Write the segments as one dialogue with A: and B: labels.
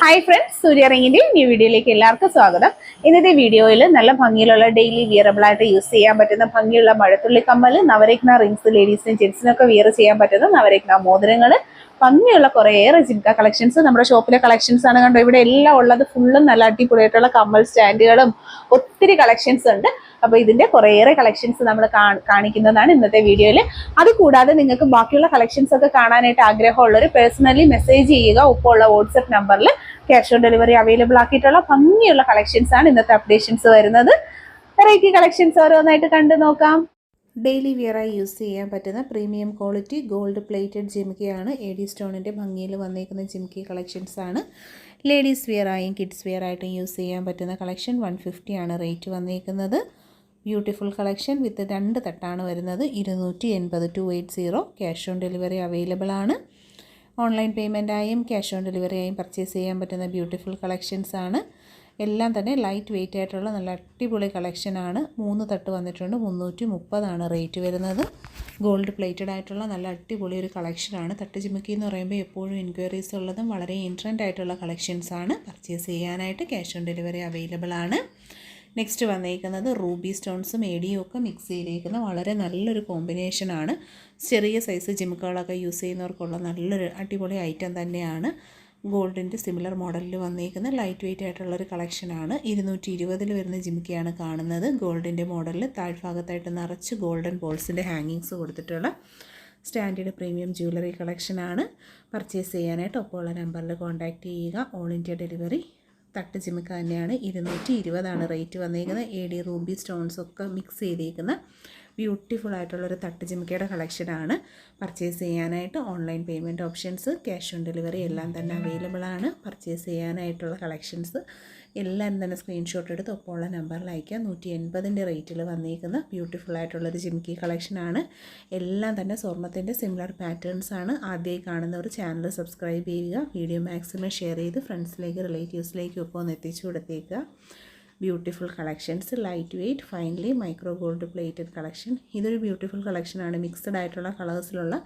A: Hi friends സൂര്യ റിങ്ങിന്റെ new വീഡിയോയിലേക്ക് എല്ലാവർക്കും സ്വാഗതം. ഇന്നത്തെ വീഡിയോയിൽ നല്ല ഭംഗിയിലുള്ള ഡെയിലി വിയറബിൾ ആയിട്ട് യൂസ് ചെയ്യാൻ പറ്റുന്ന ഭംഗിയുള്ള മഴത്തുള്ളി കമ്മൽ നവരത്ന റിംഗ്സ് ലേഡീസിനും ജെൻസിനും ഒക്കെ വിയർ ചെയ്യാൻ പറ്റുന്ന നവരത്ന മോതിരങ്ങൾ ഭംഗിയുള്ള കുറേയേറെ ജിംക കളക്ഷൻസ് നമ്മുടെ ഷോപ്പിലെ കളക്ഷൻസ് ആണ് കണ്ടോ? ഇവിടെ എല്ലാം ഉള്ളത് ഫുള്ളും നല്ല അടിപൊളിയായിട്ടുള്ള കമ്മൽ സ്റ്റാൻഡുകളും ഒത്തിരി കളക്ഷൻസ് ഉണ്ട്. അപ്പോൾ ഇതിന്റെ കുറേയേറെ കളക്ഷൻസ് നമ്മൾ കാണിക്കുന്നതാണ് ഇന്നത്തെ വീഡിയോയിൽ അതുകൂടാതെ നിങ്ങൾക്ക് ബാക്കിയുള്ള കളക്ഷൻസ് ഒക്കെ കാണാനായിട്ട് ആഗ്രഹമുള്ളവർ പേഴ്സണലി മെസ്സേജ് ചെയ്യുക. ഒപ്പമുള്ള വാട്സപ്പ് നമ്പറിൽ ക്യാഷ് ഓൺ ഡെലിവറി അവൈലബിൾ ആക്കിയിട്ടുള്ള ഭംഗിയുള്ള കളക്ഷൻസ് ആണ് ഇന്നത്തെ അപ്ഡേഷൻസ് വരുന്നത്. വെറൈറ്റി കളക്ഷൻസ് ഓരോന്നായിട്ട് കണ്ടു നോക്കാം.
B: ഡെയിലി വിയറായി യൂസ് ചെയ്യാൻ പറ്റുന്ന പ്രീമിയം ക്വാളിറ്റി ഗോൾഡ് പ്ലേറ്റഡ് ജിംകിയാണ് എ ഡി സ്റ്റോണിന്റെ ഭംഗിയിൽ വന്നേക്കുന്ന ജിംകി കളക്ഷൻസ് ആണ്. ലേഡീസ് വിയറായും കിഡ്സ് വിയറായിട്ടും യൂസ് ചെയ്യാൻ പറ്റുന്ന കളക്ഷൻ വൺ ആണ് റേറ്റ് വന്നേക്കുന്നത്. ബ്യൂട്ടിഫുൾ കളക്ഷൻ വിത്ത് രണ്ട് തട്ടാണ് വരുന്നത്. ഇരുന്നൂറ്റി എൺപത് two eight zero. Cash on delivery available ആണ്. ഓൺലൈൻ പേയ്മെന്റായും ക്യാഷ് ഓൺ ഡെലിവറി ആയും പർച്ചേസ് ചെയ്യാൻ പറ്റുന്ന ബ്യൂട്ടിഫുൾ കളക്ഷൻസ് ആണ്. എല്ലാം തന്നെ ലൈറ്റ് വെയിറ്റ് ആയിട്ടുള്ള നല്ല അടിപൊളി കളക്ഷനാണ് മൂന്ന് തട്ട് വന്നിട്ടുണ്ട്. മുന്നൂറ്റി മുപ്പതാണ് റേറ്റ് വരുന്നത്. ഗോൾഡ് പ്ലേറ്റഡ് ആയിട്ടുള്ള നല്ല അടിപൊളി ഒരു കളക്ഷനാണ് തട്ട് ചിമുക്കി എന്ന് പറയുമ്പോൾ എപ്പോഴും എൻക്വയറീസ് ഉള്ളതും വളരെ ഇൻട്രന്റ് ആയിട്ടുള്ള കളക്ഷൻസ് ആണ്. പർച്ചേസ് ചെയ്യാനായിട്ട് ക്യാഷ് ഓൺ ഡെലിവറി അവൈലബിൾ ആണ്. നെക്സ്റ്റ് വന്നേക്കുന്നത് റൂബി സ്റ്റോൺസും എഡിയും ഒക്കെ മിക്സ് ചെയ്തേക്കുന്ന വളരെ നല്ലൊരു കോമ്പിനേഷനാണ് ചെറിയ സൈസ് ജിമുക്കുകളൊക്കെ യൂസ് ചെയ്യുന്നവർക്കുള്ള നല്ലൊരു അടിപൊളി ഐറ്റം തന്നെയാണ്. ഗോൾഡിന്റെ സിമിലർ മോഡലിൽ വന്നേക്കുന്ന ലൈറ്റ് വെയിറ്റ് ആയിട്ടുള്ളൊരു കളക്ഷനാണ് ഇരുന്നൂറ്റി ഇരുപതിൽ വരുന്ന ജിമിക്കയാണ് കാണുന്നത്. ഗോൾഡിന്റെ മോഡലിൽ താഴ്ഭാഗത്തായിട്ട് നിറച്ച് ഗോൾഡൻ ബോൾസിന്റെ ഹാങ്ങിങ്സ് കൊടുത്തിട്ടുള്ള സ്റ്റാൻഡേർഡ് പ്രീമിയം ജ്വല്ലറി കളക്ഷനാണ് പർച്ചേസ് ചെയ്യാനായിട്ട് ഒപ്പമുള്ള നമ്പറിൽ കോൺടാക്റ്റ് ചെയ്യുക. ഓൾ ഇന്ത്യ ഡെലിവറി തട്ട് ജിമിക്ക തന്നെയാണ് ഇരുന്നൂറ്റി ഇരുപതാണ് റേറ്റ് വന്നേക്കുന്നത്. എ ഡി റൂബി സ്റ്റോൺസൊക്കെ മിക്സ് ചെയ്തേക്കുന്ന ബ്യൂട്ടിഫുൾ ആയിട്ടുള്ള ഒരു തട്ട് ജിമിക്കയുടെ കളക്ഷനാണ് പർച്ചേസ് ചെയ്യാനായിട്ട് online payment options cash on delivery എല്ലാം തന്നെ അവൈലബിൾ ആണ്. പർച്ചേസ് ചെയ്യാനായിട്ടുള്ള കളക്ഷൻസ് എല്ലാം തന്നെ സ്ക്രീൻഷോട്ട് എടുത്ത് ഒപ്പമുള്ള നമ്പറിൽ അയക്കുക നൂറ്റി എൺപതിന്റെ റേറ്റിൽ വന്നിരിക്കുന്ന ബ്യൂട്ടിഫുൾ ആയിട്ടുള്ളൊരു ജിമിക്കി കളക്ഷനാണ് എല്ലാം തന്നെ സ്വർണത്തിന്റെ സിമിലർ പാറ്റേൺസ് ആണ്. ആദ്യമായി കാണുന്നവർ ചാനൽ സബ്സ്ക്രൈബ് ചെയ്യുക. വീഡിയോ മാക്സിമം ഷെയർ ചെയ്ത് ഫ്രണ്ട്സിലേക്ക് റിലേറ്റീവ്സിലേക്കും ഒക്കെ ഒന്ന് എത്തിച്ചു കൊടുത്തേക്കുക. Beautiful collections light weight finally micro gold plated collection ഇതൊരു ബ്യൂട്ടിഫുൾ കളക്ഷനാണ് മിക്സഡ് ആയിട്ടുള്ള കളേഴ്സിലുള്ള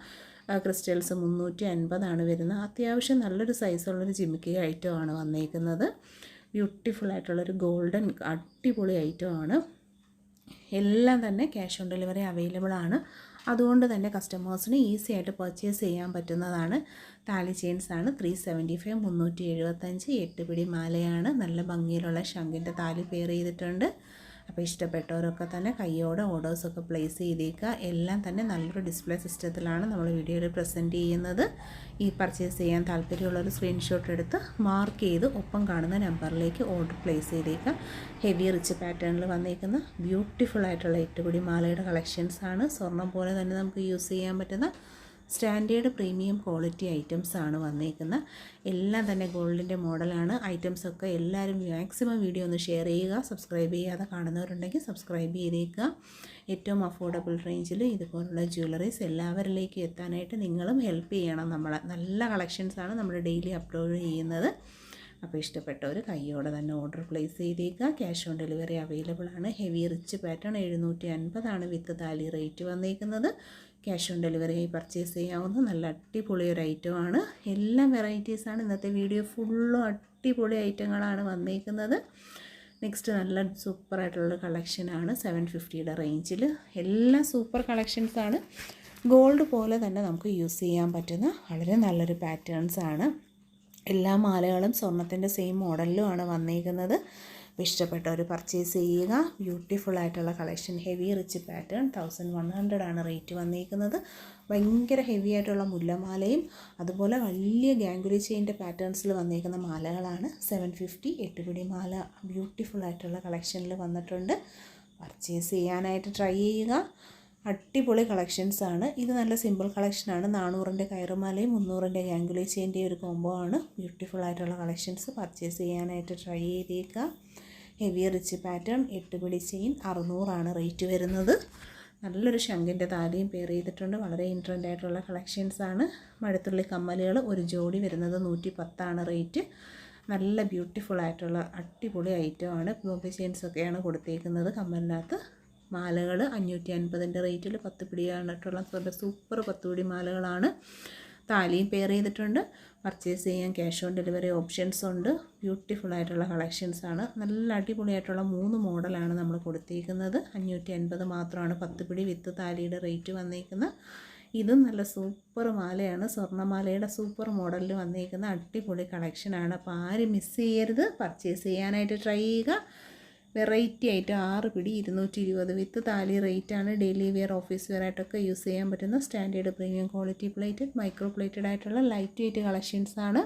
B: ക്രിസ്റ്റൽസ് മുന്നൂറ്റി അൻപതാണ് വരുന്നത്. അത്യാവശ്യം നല്ലൊരു സൈസുള്ളൊരു ജിമിക്കി ഐറ്റമാണ് വന്നേക്കുന്നത്. ബ്യൂട്ടിഫുൾ ആയിട്ടുള്ളൊരു ഗോൾഡൻ അടിപൊളി ഐറ്റമാണ് എല്ലാം തന്നെ ക്യാഷ് ഓൺ ഡെലിവറി അവൈലബിൾ ആണ്. അതുകൊണ്ട് തന്നെ കസ്റ്റമേഴ്സിന് ഈസി ആയിട്ട് പർച്ചേസ് ചെയ്യാൻ പറ്റുന്നതാണ്. താലി ചെയിൻസ് ആണ് ത്രീ സെവന്റി ഫൈവ് മുന്നൂറ്റി എഴുപത്തഞ്ച് എട്ട് പിടി മാലയാണ്. നല്ല ഭംഗിയിലുള്ള ശംഖിന്റെ താലി പെയർ ചെയ്തിട്ടുണ്ട്. അപ്പോൾ ഇഷ്ടപ്പെട്ടവരൊക്കെ തന്നെ കൈയോടെ ഓർഡേഴ്സൊക്കെ പ്ലേസ് ചെയ്തേക്കുക. എല്ലാം തന്നെ നല്ലൊരു ഡിസ്പ്ലേ സിസ്റ്റത്തിലാണ് നമ്മൾ വീഡിയോയിൽ പ്രസന്റ് ചെയ്യുന്നത്. ഈ പർച്ചേസ് ചെയ്യാൻ താല്പര്യമുള്ളൊരു സ്ക്രീൻഷോട്ട് എടുത്ത് മാർക്ക് ചെയ്ത് ഒപ്പം കാണുന്ന നമ്പറിലേക്ക് ഓർഡർ പ്ലേസ് ചെയ്തേക്കുക. ഹെവി റിച്ച് പാറ്റേണിൽ വന്നേക്കുന്ന ബ്യൂട്ടിഫുൾ ആയിട്ടുള്ള എട്ടുപിടി മാലയുടെ കളക്ഷൻസാണ് ആണ്. സ്വർണം പോലെ തന്നെ നമുക്ക് യൂസ് ചെയ്യാൻ പറ്റുന്ന സ്റ്റാൻഡേർഡ് പ്രീമിയം ക്വാളിറ്റി ഐറ്റംസ് ആണ് വന്നേക്കുന്നത്. എല്ലാം തന്നെ ഗോൾഡിന്റെ മോഡലാണ്. ഐറ്റംസ് ഒക്കെ എല്ലാവരും മാക്സിമം വീഡിയോ ഒന്ന് ഷെയർ ചെയ്യുക. സബ്സ്ക്രൈബ് ചെയ്യാതെ കാണുന്നവരുണ്ടെങ്കിൽ സബ്സ്ക്രൈബ് ചെയ്തേക്കുക. ഏറ്റവും അഫോർഡബിൾ റേഞ്ചിൽ ഇതുപോലുള്ള ജ്വല്ലറീസ് എല്ലാവരിലേക്കും എത്താനായിട്ട് നിങ്ങളും ഹെൽപ്പ് ചെയ്യണം നമ്മളെ. നല്ല കളക്ഷൻസാണ് നമ്മൾ ഡെയിലി അപ്ലോഡ് ചെയ്യുന്നത്. അപ്പോൾ ഇഷ്ടപ്പെട്ടവർ കയ്യോടെ തന്നെ ഓർഡർ പ്ലേസ് ചെയ്തേക്കുക. ക്യാഷ് ഓൺ ഡെലിവറി അവൈലബിൾ ആണ്. ഹെവി റിച്ച് പാറ്റേൺ എഴുന്നൂറ്റി അൻപതാണ് വിത്ത് താലി റേറ്റ് വന്നേക്കുന്നത്. ക്യാഷ് ഓൺ ഡെലിവറിയായി പർച്ചേസ് ചെയ്യാവുന്ന നല്ല അടിപൊളി ഒരു ഐറ്റമാണ് എല്ലാ വെറൈറ്റീസാണ് ഇന്നത്തെ വീഡിയോ ഫുള്ളും അടിപൊളി ഐറ്റങ്ങളാണ് വന്നേക്കുന്നത്. നെക്സ്റ്റ് നല്ല സൂപ്പറായിട്ടുള്ള കളക്ഷനാണ് സെവൻ ഫിഫ്റ്റിയുടെ റേഞ്ചിൽ എല്ലാ സൂപ്പർ കളക്ഷൻസാണ് ഗോൾഡ് പോലെ തന്നെ നമുക്ക് യൂസ് ചെയ്യാൻ പറ്റുന്ന വളരെ നല്ലൊരു പാറ്റേൺസാണ് എല്ലാ മാലകളും സ്വർണത്തിന്റെ സെയിം മോഡലിലുമാണ് വന്നേക്കുന്നത്. അപ്പോൾ ഇഷ്ടപ്പെട്ടവർ പർച്ചേസ് ചെയ്യുക. ബ്യൂട്ടിഫുൾ ആയിട്ടുള്ള collection heavy rich pattern thousand one hundred ആണ് റേറ്റ് വന്നിരിക്കുന്നത് ഭയങ്കര ഹെവി ആയിട്ടുള്ള മുല്ലമാലയും അതുപോലെ വലിയ ഗാംഗുലി ചെയിന്റെ പാറ്റേൺസിൽ വന്നിരിക്കുന്ന മാലകളാണ്. സെവൻ ഫിഫ്റ്റി എട്ടുപിടി മാല ബ്യൂട്ടിഫുൾ ആയിട്ടുള്ള കളക്ഷനിൽ വന്നിട്ടുണ്ട്. പർച്ചേസ് ചെയ്യാനായിട്ട് ട്രൈ ചെയ്യുക. അടിപൊളി കളക്ഷൻസ് ആണ്. ഇത് നല്ല സിമ്പിൾ കളക്ഷനാണ് നാനൂറിന്റെ കയറുമാലയും മുന്നൂറിന്റെ ഗാംഗുലി ചെയിന്റെ ഒരു കോംബോ ആണ്. ബ്യൂട്ടിഫുൾ ആയിട്ടുള്ള കളക്ഷൻസ് പർച്ചേസ് ചെയ്യാനായിട്ട് ട്രൈ ചെയ്തേക്കുക ഹെവി റിച്ച് പാറ്റേൺ എട്ട് പിടി ചെയിൻ അറുന്നൂറാണ് റേറ്റ് വരുന്നത്. നല്ലൊരു ശംഖിന്റെ താലിയും പെയർ ചെയ്തിട്ടുണ്ട്. വളരെ ഇൻട്രന്റ് ആയിട്ടുള്ള ആണ്. മഴത്തുള്ളി കമ്മലുകൾ ഒരു ജോഡി വരുന്നത് നൂറ്റി പത്താണ് റേറ്റ് നല്ല ബ്യൂട്ടിഫുൾ ആയിട്ടുള്ള അടിപൊളി ഐറ്റമാണ് ബോംബെ ചെയിൻസ് ഒക്കെയാണ് കൊടുത്തേക്കുന്നത് കമ്മലിനകത്ത്. മാലകൾ അഞ്ഞൂറ്റി അൻപതിന്റെ റേറ്റിൽ പത്ത് പിടിയാണിട്ടുള്ള നല്ല സൂപ്പർ പത്ത് പിടി മാലകളാണ്. താലിയും പെയർ ചെയ്തിട്ടുണ്ട്. പർച്ചേസ് ചെയ്യാൻ ക്യാഷ് ഓൺ ഡെലിവറി ഓപ്ഷൻസ് ഉണ്ട്. ബ്യൂട്ടിഫുൾ ആയിട്ടുള്ള കളക്ഷൻസ് ആണ്. നല്ല അടിപൊളിയായിട്ടുള്ള മൂന്ന് മോഡലാണ് നമ്മൾ കൊടുത്തേക്കുന്നത്. അഞ്ഞൂറ്റി അൻപത് മാത്രമാണ് പത്ത് പിടി വിത്ത് താലിയുടെ റേറ്റ് വന്നിരിക്കുന്നത് ഇതും നല്ല സൂപ്പർ മാലയാണ്. സ്വർണമാലയുടെ സൂപ്പർ മോഡലിൽ വന്നേക്കുന്ന അടിപൊളി കളക്ഷനാണ് അപ്പോൾ ആരും മിസ് ചെയ്യരുത്. പർച്ചേസ് ചെയ്യാനായിട്ട് ട്രൈ ചെയ്യുക. വെറൈറ്റി ആയിട്ട് ആറ് പിടി ഇരുന്നൂറ്റി ഇരുപത് വിത്ത് താലി റേറ്റാണ്. ഡെയിലി വെയർ ഓഫീസ് വെയർ ആയിട്ടൊക്കെ യൂസ് ചെയ്യാൻ പറ്റുന്ന standard premium quality plated micro plated ആയിട്ടുള്ള ലൈറ്റ് വെയിറ്റ് കളക്ഷൻസ് ആണ്.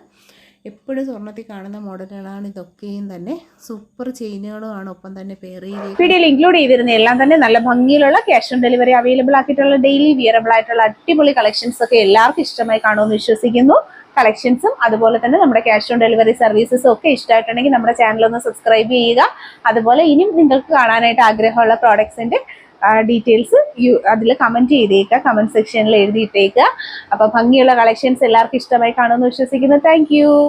B: എപ്പോഴും സ്വർണത്തിൽ കാണുന്ന മോഡലുകളാണ് ഇതൊക്കെയും തന്നെ. സൂപ്പർ ചെയിനുകളുമാണ് ഒപ്പം തന്നെ പെയർ ചെയ്ത്
A: വീഡിയോയിൽ ഇൻക്ലൂഡ് ചെയ്തിരുന്ന എല്ലാം തന്നെ നല്ല ഭംഗിയിലുള്ള ക്യാഷ് ഓൺ ഡെലിവറി അവൈലബിൾ ആക്കിയിട്ടുള്ള ഡെയിലി വിയറബിൾ ആയിട്ടുള്ള അടിപൊളി കളക്ഷൻസ് ഒക്കെ എല്ലാവർക്കും ഇഷ്ടമായി കാണുമെന്ന് വിശ്വസിക്കുന്നു. കളക്ഷൻസും അതുപോലെ തന്നെ നമ്മുടെ ക്യാഷ് ഓൺ ഡെലിവറി സർവീസസും ഒക്കെ ഇഷ്ടമായിട്ടുണ്ടെങ്കിൽ നമ്മുടെ ചാനൽ ഒന്ന് സബ്സ്ക്രൈബ് ചെയ്യുക. അതുപോലെ ഇനിയും നിങ്ങൾക്ക് കാണാനായിട്ട് ആഗ്രഹമുള്ള പ്രോഡക്ട്സിന്റെ ഡീറ്റെയിൽസ് അതിൽ കമന്റ് ചെയ്തേക്കുക. കമന്റ് സെക്ഷനിൽ എഴുതിയിട്ടേക്കുക. അപ്പോൾ ഭംഗിയുള്ള കളക്ഷൻസ് എല്ലാവർക്കും ഇഷ്ടമായി കാണുമെന്ന് വിശ്വസിക്കുന്നു. താങ്ക്